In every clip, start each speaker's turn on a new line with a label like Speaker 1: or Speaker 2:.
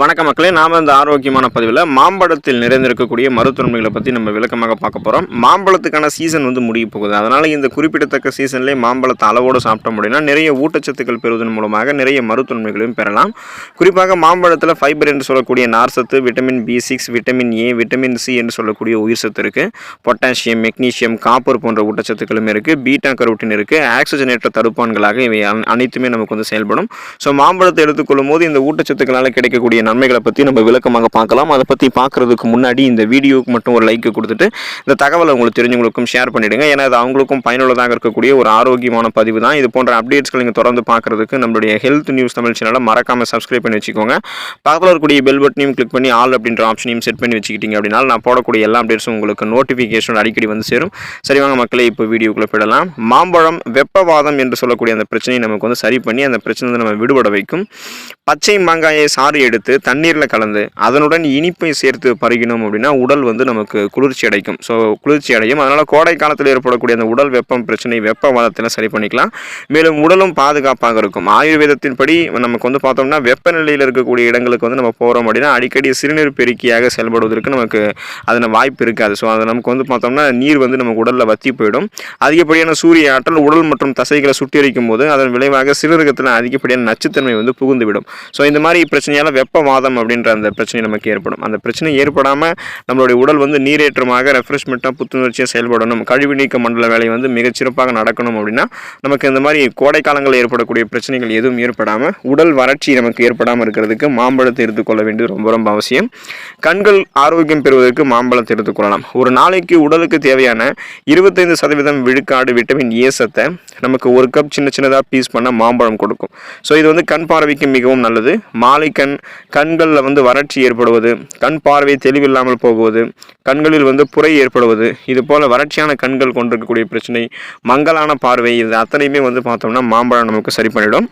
Speaker 1: வணக்க மக்களே நாம் இந்த ஆரோக்கியமான பதிவில் மாம்பழத்தில் நிறைந்திருக்கக்கூடிய மருத்துவமைகளை பற்றி நம்ம விளக்கமாக பார்க்க போகிறோம் மாம்பழத்துக்கான சீசன் வந்து முடிய போகுது. அதனால் இந்த குறிப்பிடத்தக்க சீசன்லேயே மாம்பழத்தை அளவோடு சாப்பிட்டோம் அப்படின்னா நிறைய ஊட்டச்சத்துக்கள் பெறுவதன் மூலமாக நிறைய மருத்துவமைகளையும் பெறலாம். குறிப்பாக மாம்பழத்தில் ஃபைபர் என்று சொல்லக்கூடிய நார்சத்து vitamin B six vitamin A vitamin C என்று சொல்லக்கூடிய உயிர் சத்து இருக்குது பொட்டாசியம் மெக்னீசியம் காப்பர் போன்ற ஊட்டச்சத்துக்களும் இருக்குது பீட்டா கரோட்டின் இருக்குது ஆக்சிஜனேற்ற தடுப்பான்களாக இவை அனைத்துமே நமக்கு வந்து செயல்படும். ஸோ மாம்பழத்தை எடுத்துக்கொள்ளும் போது இந்த ஊட்டச்சத்துக்களால் கிடைக்கக்கூடிய நன்மைகளை பற்றி நம்ம விளக்கமாக பார்க்கலாம். அதை பற்றி பார்க்குறதுக்கு முன்னாடி இந்த வீடியோவுக்கு மட்டும் ஒரு லைக்கை கொடுத்துட்டு இந்த தகவலை உங்களுக்கு தெரிஞ்சவங்களுக்கும் ஷேர் பண்ணிவிடுங்க ஏன்னா அது அவங்களுக்கும் பயனுள்ளதாக இருக்கக்கூடிய ஒரு ஆரோக்கியமான பதிவு தான். இது போன்ற அப்டேட்ஸ்கள் நீங்கள் தொடர்ந்து பார்க்குறதுக்கு நம்மளுடைய ஹெல்த் நியூஸ் தமிழ் சேனலை மறக்காமல் சப்ஸ்கிரைப் பண்ணி வச்சுக்கோங்க. பக்கத்தில் இருக்கக்கூடிய பெல் பட்டனையும் கிளிக் பண்ணி ஆல் அப்படின்ற ஆப்ஷனையும் செட் பண்ணி வச்சுக்கிட்டீங்க அப்படின்னா நான் போடக்கூடிய எல்லா அப்டேட்ஸும் உங்களுக்கு நோட்டிஃபிகேஷன் அடிக்கடி வந்து சேரும். சரி வாங்க மக்களே இப்போ வீடியோக்குள்ளே போயிடலாம். மாம்பழம் வெப்பவாதம் என்று சொல்லக்கூடிய அந்த பிரச்சனையை நமக்கு வந்து சரி பண்ணி அந்த பிரச்சனை வந்து நம்ம விடுபட வைக்கும். பச்சை மாங்காயை சாறு எடுத்து தண்ணீரில் கலந்து அதனுடன் இனிப்பை சேர்த்து பருகினோம் அப்படின்னா உடல் வந்து நமக்கு குளிர்ச்சி அடைக்கும். ஸோ குளிர்ச்சி அடையும். அதனால் கோடை காலத்தில் ஏற்படக்கூடிய அந்த உடல் வெப்பம் பிரச்சனை வெப்பவாதத்தில் சரி பண்ணிக்கலாம். மேலும் உடலும் பாதுகாப்பாக இருக்கும். ஆயுர்வேதத்தின்படி நமக்கு வந்து பார்த்தோம்னா வெப்பநிலையில் இருக்கக்கூடிய இடங்களுக்கு வந்து நம்ம போகிறோம் அப்படின்னா அடிக்கடி சிறுநீர் பெருக்கியாக செயல்படுவதற்கு நமக்கு அதில் வாய்ப்பு இருக்காது. ஸோ அதை நமக்கு வந்து பார்த்தோம்னா நீர் வந்து நமக்கு உடலில் வத்தி போயிடும். அதிகப்படியான சூரிய ஆற்றல் உடல் மற்றும் தசைகளை சுட்டியரிக்கும் போது அதன் விளைவாக சிறுநீரகத்தில் அதிகப்படியான நச்சுத்தன்மை வந்து புகுந்துவிடும். ஸோ இந்த மாதிரி பிரச்சனையால் வெப்ப வெப்பவாதம் அப்படின்ற அந்த பிரச்சனை நமக்கு ஏற்படும். அந்த பிரச்சனை ஏற்படாமல் நம்மளுடைய உடல் வந்து நீரேற்றமாக ரெஃப்ரெஷ்மெண்ட்டாக புத்துணர்ச்சியாக செயல்படணும் கழிவு நீக்க மண்டல வேலை வந்து மிகச்சிறப்பாக நடக்கணும் அப்படின்னா நமக்கு இந்த மாதிரி கோடை காலங்களில் ஏற்படக்கூடிய பிரச்சனைகள் எதுவும் ஏற்படாமல் உடல் வறட்சி நமக்கு ஏற்படாமல் இருக்கிறதுக்கு மாம்பழத்தை எடுத்துக்கொள்ள வேண்டியது ரொம்ப ரொம்ப அவசியம். கண்கள் ஆரோக்கியம் பெறுவதற்கு மாம்பழத்தை எடுத்துக்கொள்ளலாம் ஒரு நாளைக்கு உடலுக்கு தேவையான இருபத்தைந்து சதவீதம் விழுக்காடு விட்டமின் ஏ சத்தை நமக்கு ஒரு கப் சின்ன சின்னதாக பீஸ் பண்ண மாம்பழம் கொடுக்கும். ஸோ இது வந்து கண் பார்வைக்கு மிகவும் நல்லது. மாலை கண் கண்களில் வந்து வறட்சி ஏற்படுவது கண் பார்வை தெளிவில்லாமல் போகுவது கண்களில் வந்து புரை ஏற்படுவது இது போல் வறட்சியான கண்கள் கொண்டிருக்கக்கூடிய பிரச்சனை மங்கலான பார்வை இது அத்தனையுமே வந்து பார்த்தோம்னா மாம்பழம் நமக்கு சரி பண்ணிடும்.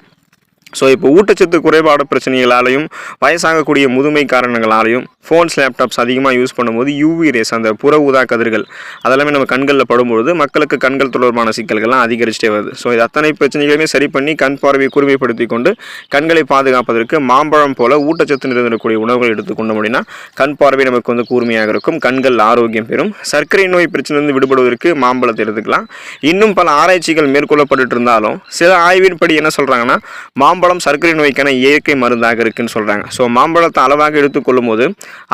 Speaker 1: ஸோ இப்போ ஊட்டச்சத்து குறைபாடு பிரச்சனைகளாலையும் வயசாகக்கூடிய முதுமை காரணங்களாலையும் ஃபோன்ஸ் லேப்டாப்ஸ் அதிகமாக யூஸ் பண்ணும்போது யூவி ரேஸ் அந்த புற ஊதா கதிர்கள் அதெல்லாமே நம்ம கண்களில் படும்பொழுது மக்களுக்கு கண்கள் தொடர்பான சிக்கல்கள்லாம் அதிகரிச்சிட்டே வருது. ஸோ இது அத்தனை பிரச்சனைகளையுமே சரி பண்ணி கண் பார்வையை குறுமைப்படுத்தி கொண்டு கண்களை பாதுகாப்பதற்கு மாம்பழம் போல ஊட்டச்சத்து நிறைந்திருக்கக்கூடிய உணவுகள் எடுத்துக்கொண்டோம் அப்படின்னா கண் பார்வை நமக்கு வந்து கூர்மையாக இருக்கும். கண்கள் ஆரோக்கியம் பெறும். சர்க்கரை நோய் பிரச்சனையிலிருந்து விடுபடுவதற்கு மாம்பழத்தை எடுத்துக்கலாம். இன்னும் பல ஆராய்ச்சிகள் மேற்கொள்ளப்பட்டு இருந்தாலும் சில ஆய்வின்படி என்ன சொல்கிறாங்கன்னா மாம்பழம் சர்க்கரை நோய்க்கான இயற்கை மருந்தாக இருக்குன்னு சொல்கிறாங்க ஸோ மாம்பழத்தை அளவாக எடுத்துக்கொள்ளும் போது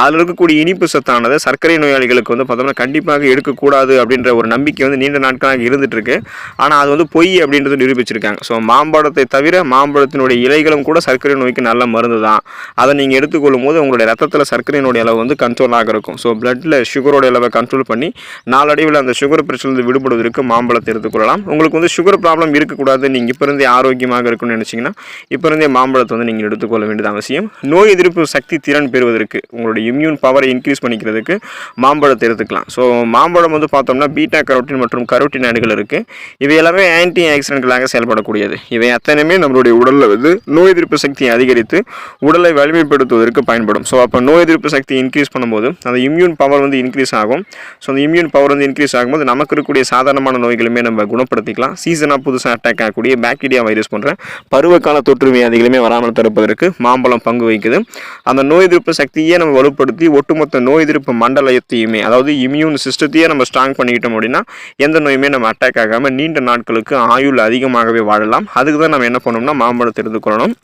Speaker 1: அதில் இருக்கக்கூடிய இனிப்பு சத்தானது சர்க்கரை நோயாளிகளுக்கு வந்து பார்த்தோம்னா கண்டிப்பாக எடுக்கக்கூடாது அப்படின்ற ஒரு நம்பிக்கை வந்து நீண்ட நாட்களாக இருந்துகிட்ருக்கு ஆனால் அது வந்து பொய் அப்படின்றது நிரூபிச்சிருக்காங்க. ஸோ மாம்பழத்தை தவிர மாம்பழத்தினுடைய இலைகளும் கூட சர்க்கரை நோய்க்கு நல்ல மருந்து தான். அதை நீங்கள் எடுத்துக்கொள்ளும் போது உங்களுடைய ரத்தத்தில் சர்க்கரையினுடைய அளவு வந்து கண்ட்ரோலாக இருக்கும். ஸோ பிளட்டில் சுகரோட அளவை கண்ட்ரோல் பண்ணி நாளடைவில் அந்த சுகர் பிரச்சனை விடுபடுவதற்கு மாம்பழத்தை எடுத்துக்கொள்ளலாம். உங்களுக்கு வந்து சுகர் ப்ராப்ளம் இருக்கக்கூடாது. நீங்கள் இப்போ இருந்தே ஆரோக்கியமாக இருக்கணும்னு நினச்சிங்கன்னா இப்போ இருந்தே மாம்பழத்தை வந்து நீங்கள் எடுத்துக்கொள்ள வேண்டியது அவசியம். நோய் எதிர்ப்பு சக்தி திறன் பெறுவதற்கு உங்களுடைய இம்யூன் பவரை இன்க்ரீஸ் பண்ணிக்கிறதுக்கு மாம்பழத்தை எடுத்துக்கலாம். ஸோ மாம்பழம் வந்து பார்த்தோம்னா பீட்டா கரோட்டின் மற்றும் கரோட்டினாய்டுகள் இருக்குது இவை எல்லாமே ஆன்டி ஆக்சிடென்ட்களாக செயல்படக்கூடியது. இவை அத்தனையுமே நம்மளுடைய உடலில் வந்து நோய் எதிர்ப்பு சக்தியை அதிகரித்து உடலை வலிமைப்படுத்துவதற்கு பயன்படும். ஸோ அப்போ நோய் எதிர்ப்பு சக்தி இன்க்ரீஸ் பண்ணும்போது அந்த இம்யூன் பவர் வந்து இன்க்ரீஸ் ஆகும். ஸோ அந்த இம்யூன் பவர் வந்து இன்க்ரீஸ் ஆகும்போது நமக்கு இருக்கக்கூடிய சாதாரணமான நோய்களுமே நம்ம குணப்படுத்திக்கலாம். சீசனாக புதுசாக அட்டாக் ஆகக்கூடிய பாக்டீரியா வைரஸ் போன்ற பருவகால தொற்று வியாதிகளுமே வராமல் தடுப்பதற்கு மாம்பழம் பங்கு வகிக்குது. அந்த நோய் எதிர்ப்பு சக்தியே நம்ம வலுப்படுத்தி ஒட்டுமொத்த நோய் எதிர்ப்பு மண்டலத்தையுமே அதாவது இம்யூன் சிஸ்டத்தையே நம்ம ஸ்ட்ராங் பண்ணிக்கிட்டோம் அப்படின்னா எந்த நோயுமே நம்ம அட்டாக் ஆகாமல் நீண்ட நாட்களுக்கு ஆயுள் அதிகமாகவே வாழலாம். அதுக்கு தான் நம்ம என்ன பண்ணோம்னா மாம்பழத்தை எடுத்துக்கொள்ளணும்.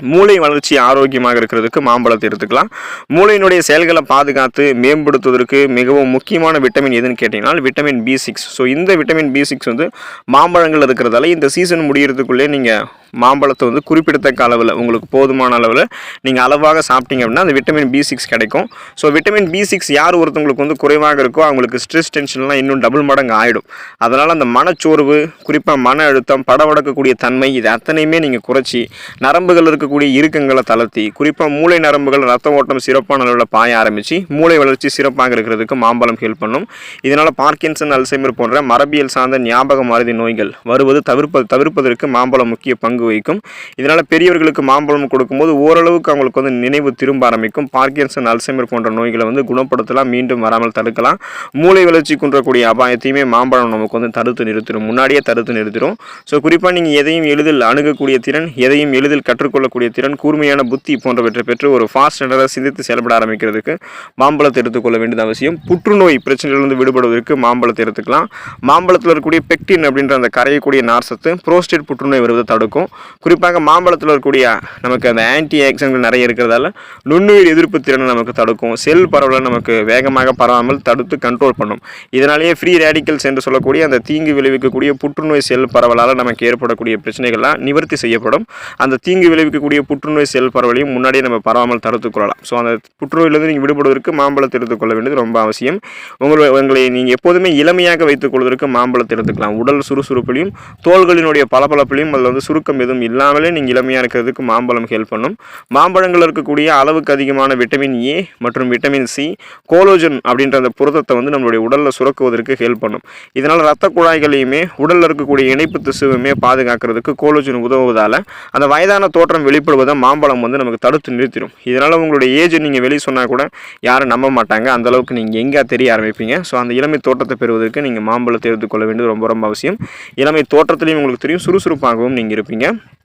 Speaker 1: மூளை வளர்ச்சி ஆரோக்கியமாக இருக்கிறதுக்கு மாம்பழத்தை எடுத்துக்கலாம். மூளையினுடைய செயல்களை பாதுகாத்து மேம்படுத்துவதற்கு மிகவும் முக்கியமான விட்டமின் எதுன்னு கேட்டிங்கன்னா விட்டமின் பி சிக்ஸ் ஸோ இந்த விட்டமின் பி சிக்ஸ் வந்து மாம்பழங்கள் இருக்கிறதால இந்த சீசன் முடிகிறதுக்குள்ளே நீங்கள் மாம்பழத்தை வந்து குறிப்பிடத்தக்க அளவில் உங்களுக்கு போதுமான அளவில் நீங்கள் அளவாக சாப்பிட்டீங்க அப்படின்னா அந்த விட்டமின் பி சிக்ஸ் கிடைக்கும். ஸோ விட்டமின் பி சிக்ஸ் யார் ஒருத்தவங்களுக்கு வந்து குறைவாக இருக்கோ அவங்களுக்கு ஸ்ட்ரெஸ் டென்ஷன்லாம் இன்னும் டபுள் மடங்கு ஆகிடும் அதனால் அந்த மனச்சோர்வு குறிப்பாக மன அழுத்தம் படவடக்கக்கூடிய தன்மை இது அத்தனையுமே நீங்கள் குறைச்சி நரம்புகள் இருக்கக்கூடிய இறுக்கங்களை தளர்த்தி குறிப்பாக மூளை நரம்புகள் ரத்த ஓட்டம் சிறப்பான அளவில் பாய ஆரம்பித்து மூளை வளர்ச்சி சிறப்பாக இருக்கிறதுக்கு மாம்பழம் ஹெல்ப் பண்ணும். இதனால் பார்க்கின்சன் அல்சைமர் போன்ற மரபியல் சார்ந்த ஞாபக மருதி நோய்கள் வருவது தவிர்ப்ப தவிர்ப்பதற்கு மாம்பழம் முக்கிய பங்கு வகிக்கும். இதனால் பெரியவர்களுக்கு மாம்பழம் கொடுக்கும்போது ஓரளவுக்கு அவங்களுக்கு வந்து நினைவு திரும்ப ஆரம்பிக்கும். பார்க்கின்சன் அல்சைமர் போன்ற நோய்களை வந்து குணப்படுத்தலாம் மீண்டும் வராமல் தடுக்கலாம். மூளை வளர்ச்சி குன்றக்கூடிய அபாயத்தையுமே மாம்பழம் நமக்கு வந்து தடுத்து நிறுத்திடும். முன்னாடியே தடுத்து நிறுத்திடும். ஸோ குறிப்பாக நீங்கள் எதையும் எளிதில் அணுகக்கூடிய திறன் எதையும் எளிதில் கற்றுக்கொள்ளக்கூடிய திறன் கூர்மையான புத்தி போன்றவற்றை பெற்று ஒரு ஃபாஸ்ட் ஸ்டாண்டர்டாக சிந்தித்து செயல்பட ஆரம்பிக்கிறதுக்கு மாம்பழத்தை எடுத்துக்கொள்ள வேண்டியது அவசியம். புற்றுநோய் பிரச்சனையிலிருந்து விடுபடுவதற்கு மாம்பழத்தை எடுத்துக்கலாம். மாம்பழத்தில் இருக்கக்கூடிய பெக்டின் அப்படின்ற அந்த கரையக்கூடிய நார்சத்து புரோஸ்டேட் புற்றுநோய் வருவதை தடுக்கும். குறிப்பாக மாம்பழத்தில் இருக்கக்கூடிய நமக்கு அந்த ஆன்டி ஆக்சன்கள் நிறைய இருக்கிறதால நுண்ணுயிர் எதிர்ப்பு திறனை நமக்கு தடுக்கும். செல் பரவலை நமக்கு வேகமாக பரவாமல் தடுத்து கண்ட்ரோல் பண்ணும். இதனாலேயே ஃப்ரீ ரேடிக்கல்ஸ் என்று சொல்லக்கூடிய அந்த தீங்கு விளைவிக்கக்கூடிய புற்றுநோய் செல் பரவலால் நமக்கு ஏற்படக்கூடிய பிரச்சனைகள்லாம் நிவர்த்தி செய்யப்படும். அந்த தீங்கு விளைவிக்கக்கூடிய புற்றுநோய் செல் பரவலையும் முன்னாடியே நம்ம பரவாமல் தடுத்துக் கொள்ளலாம். ஸோ அந்த புற்றுநோயிலிருந்து நீங்கள் விடுபடுவதற்கு மாம்பழத்தை எடுத்துக்கொள்ள வேண்டியது ரொம்ப அவசியம். உங்களை உங்களை நீங்கள் எப்போதுமே இளமையாக வைத்துக் கொள்வதற்கு மாம்பழத்தை எடுத்துக்கலாம். உடல் சுறுசுறுப்பிலையும் தோள்களினுடைய பளபளப்பிலையும் அதில் வந்து சுருக்கம் எதுவும் இல்லாமலே நீங்கள் இளமையாக இருக்கிறதுக்கு மாம்பழம் ஹெல்ப் பண்ணும். மாம்பழங்கள் இருக்கக்கூடிய அளவுக்கு அதிகமான விட்டமின் ஏ மற்றும் விட்டமின் சி கோலோஜன் அப்படின்ற அந்த புரதத்தை வந்து நம்மளுடைய உடலில் சுரக்குவதற்கு ஹெல்ப் பண்ணும். இதனால் ரத்த குழாய்களையுமே உடலில் இருக்கக்கூடிய இணைப்பு திசுவுமே பாதுகாக்கிறதுக்கு கோலோஜன் உதவுவதால் அந்த வயதான தோற்றம் வெளிப்படுவதை மாம்பழம் வந்து நமக்கு தடுத்து நிறுத்திடும். இதனால் உங்களுடைய ஏஜ் நீங்கள் வெளியே சொன்னால் கூட யாரும் நம்ப மாட்டாங்க. அந்த அளவுக்கு நீங்கள் எங்கே தெரிய ஆரம்பிப்பீங்க. ஸோ அந்த இளமை தோற்றத்தை பெறுவதற்கு நீங்கள் மாம்பழத்தை எடுத்துக்கொள்ள வேண்டியது ரொம்ப ரொம்ப அவசியம். இளமை தோற்றத்திலையும் உங்களுக்கு தெரியும். சுறுசுறுப்பாகவும் நீங்கள் இருப்பீங்க. பண்ணிக்கோங்க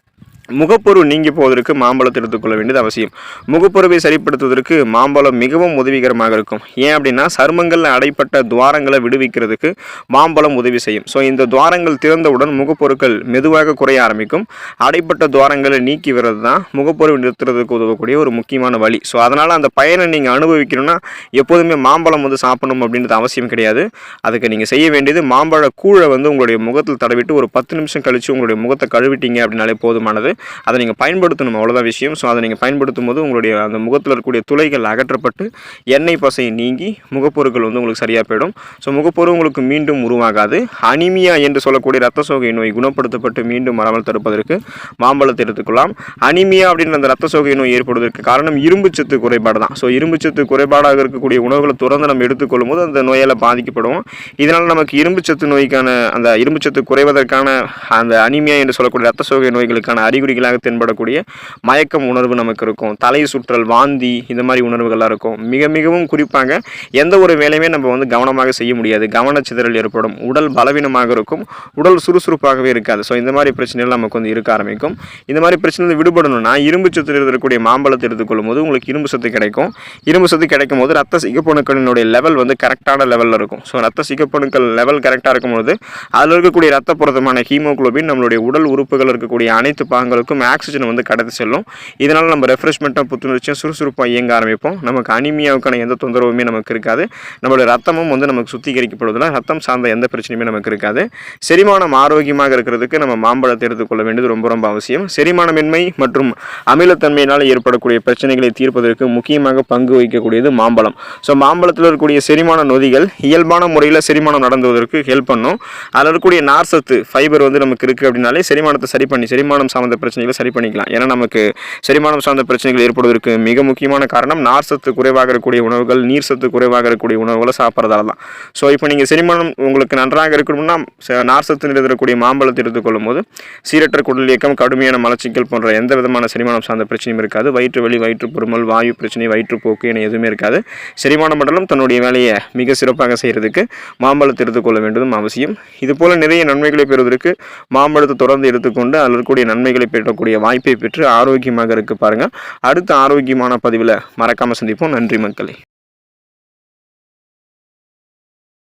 Speaker 1: முகப்பொரு நீங்கி போவதற்கு மாம்பழத்தை எடுத்துக்கொள்ள வேண்டியது அவசியம். முகப்பொருவை சரிப்படுத்துவதற்கு மாம்பழம் மிகவும் உதவிகரமாக இருக்கும். ஏன் அப்படின்னா சருமங்களில் அடைப்பட்ட துவாரங்களை விடுவிக்கிறதுக்கு மாம்பழம் உதவி செய்யும். ஸோ இந்த துவாரங்கள் திறந்தவுடன் முகப்பொருட்கள் மெதுவாக குறைய ஆரம்பிக்கும். அடைப்பட்ட துவாரங்களை நீக்கி வர்றது தான் முகப்பொருவை நிறுத்துறதுக்கு உதவக்கூடிய ஒரு முக்கியமான வழி. ஸோ அதனால் அந்த பயனை நீங்கள் அனுபவிக்கணும்னா எப்போதுமே மாம்பழம் வந்து சாப்பிடணும் அப்படின்றது அவசியம் கிடையாது. அதுக்கு நீங்கள் செய்ய வேண்டியது மாம்பழ கூழை வந்து உங்களுடைய முகத்தில் தடவிட்டு ஒரு பத்து நிமிஷம் கழித்து உங்களுடைய முகத்தை கழுவிட்டீங்க அப்படின்னாலே போதுமானது. அதை நீங்கள் பயன்படுத்தணும் அவ்வளோதான் விஷயம். ஸோ அதை நீங்கள் பயன்படுத்தும் போது உங்களுடைய அந்த முகத்தில் இருக்கக்கூடிய துளைகள் அகற்றப்பட்டு எண்ணெய் பசை நீங்கி முகப்பொருட்கள் வந்து உங்களுக்கு சரியாக போயிடும். ஸோ முகப்பொரு உங்களுக்கு மீண்டும் உருவாகாது. அனிமியா என்று சொல்லக்கூடிய ரத்த சோகை நோய் குணப்படுத்தப்பட்டு மீண்டும் வராமல் தடுப்பதற்கு மாம்பழத்தை எடுத்துக்கொள்ளலாம். அனிமியா அப்படின்ற அந்த ரத்த சோகை நோய் ஏற்படுவதற்கு காரணம் இரும்புச்சத்து குறைபாடு தான். ஸோ இரும்பு சத்து குறைபாடாக இருக்கக்கூடிய உணவுகளை தொடர்ந்து நம்ம எடுத்துக்கொள்ளும் போது அந்த நோயால் பாதிக்கப்படுவோம். இதனால் நமக்கு இரும்புச்சத்து நோய்க்கான அந்த இரும்புச்சத்து குறைவதற்கான அந்த அனிமியா என்று சொல்லக்கூடிய ரத்த சோகை நோய்களுக்கான அறிகுறிகளாக தென்படக்கூடிய மயக்கம் உணர்வு நமக்கு இருக்கும். தலை சுற்றல் வாந்தி இந்த மாதிரி உணர்வுகள்லாம் இருக்கும். மிக மிகவும் குறிப்பாக எந்த ஒரு வேலையுமே நம்ம வந்து கவனமாக செய்ய முடியாது. கவனச்சிதறல் ஏற்படும். உடல் பலவீனமாக இருக்கும். உடல் சுறுசுறுப்பாகவே இருக்காது. ஸோ இந்த மாதிரி பிரச்சனைகள் நமக்கு வந்து இருக்க ஆரம்பிக்கும். இந்த மாதிரி பிரச்சனை விடுபடணும்னா இரும்பு சத்து இருக்கக்கூடிய மாம்பழத்தை எடுத்துக்கொள்ளும் போது உங்களுக்கு இரும்பு சத்து கிடைக்கும். இரும்பு சத்து கிடைக்கும் போது ரத்த சிகப்பணுக்களினுடைய லெவல் வந்து கரெக்டான லெவலில் இருக்கும். ஸோ ரத்த சிகப்பணுக்கள் லெவல் கரெக்டாக இருக்கும்போது அதில் இருக்கக்கூடிய ரத்த புரதமான ஹீமோகுளோபின் நம்மளுடைய உடல் உறுப்புகள் இருக்கக்கூடிய அனைத்து பாங்க பாகங்களுக்கும் ஆக்சிஜன் வந்து கடத்தி செல்லும். இதனால் நம்ம ரெஃப்ரெஷ்மெண்ட்டாக புத்துணர்ச்சியும் சுறுசுறுப்பாக இயங்க ஆரம்பிப்போம். நமக்கு அனிமியாவுக்கான எந்த தொந்தரவுமே நமக்கு இருக்காது. நம்மளுடைய ரத்தமும் வந்து நமக்கு சுத்திகரிக்கப்படுவதில் ரத்தம் சார்ந்த எந்த பிரச்சனையுமே நமக்கு இருக்காது. செரிமானம் ஆரோக்கியமாக இருக்கிறதுக்கு நம்ம மாம்பழத்தை எடுத்துக்கொள்ள வேண்டியது ரொம்ப ரொம்ப அவசியம். செரிமானமின்மை மற்றும் அமிலத்தன்மையினால் ஏற்படக்கூடிய பிரச்சனைகளை தீர்ப்பதற்கு முக்கியமாக பங்கு வகிக்கக்கூடியது மாம்பழம். ஸோ மாம்பழத்தில் இருக்கக்கூடிய செரிமான நொதிகள் இயல்பான முறையில் செரிமானம் நடந்துவதற்கு ஹெல்ப் பண்ணும். அதில் இருக்கக்கூடிய நார்சத்து ஃபைபர் வந்து நமக்கு இருக்குது அப்படின்னாலே செரிமானத்தை சரி பண்ணி செரிமானம் சார்ந்த பிரச்சனைகளை சரி பண்ணிக்கலாம். ஏன்னா நமக்கு செரிமானம் சார்ந்த பிரச்சனைகள் ஏற்படுவதற்கு மிக முக்கியமான காரணம் நார் சத்து குறைவாக இருக்கக்கூடிய உணவுகள் நீர் சத்து குறைவாக இருக்கக்கூடிய உணவுகளை சாப்பிட்றதால தான். ஸோ இப்போ நீங்கள் செரிமானம் உங்களுக்கு நன்றாக இருக்கணும்னா நார் சத்து நிறுத்தக்கூடிய மாம்பழத்தை எடுத்துக்கொள்ளும் போது சீரற்ற குடல் இயக்கம் கடுமையான மலச்சிக்கல் போன்ற எந்த விதமான செரிமானம் சார்ந்த பிரச்சனையும் இருக்காது. வயிற்று வலி வயிற்று பொறுமல் வாயு பிரச்சனை வயிற்றுப்போக்கு என எதுவுமே இருக்காது. செரிமான மண்டலம் தன்னுடைய வேலையை மிக சிறப்பாக செய்கிறதுக்கு மாம்பழத்தை எடுத்துக்கொள்ள வேண்டியதும் அவசியம். இதுபோல் நிறைய நன்மைகளை பெறுவதற்கு மாம்பழத்தை தொடர்ந்து எடுத்துக்கொண்டு அதில் இருக்கக்கூடிய நன்மைகளை பெறக்கூடிய வாய்ப்பை பெற்று ஆரோக்கியமாக இருக்க பாருங்கள் அடுத்த ஆரோக்கியமான பதிவில் மறக்காமல் சந்திப்போம். நன்றி மக்களே.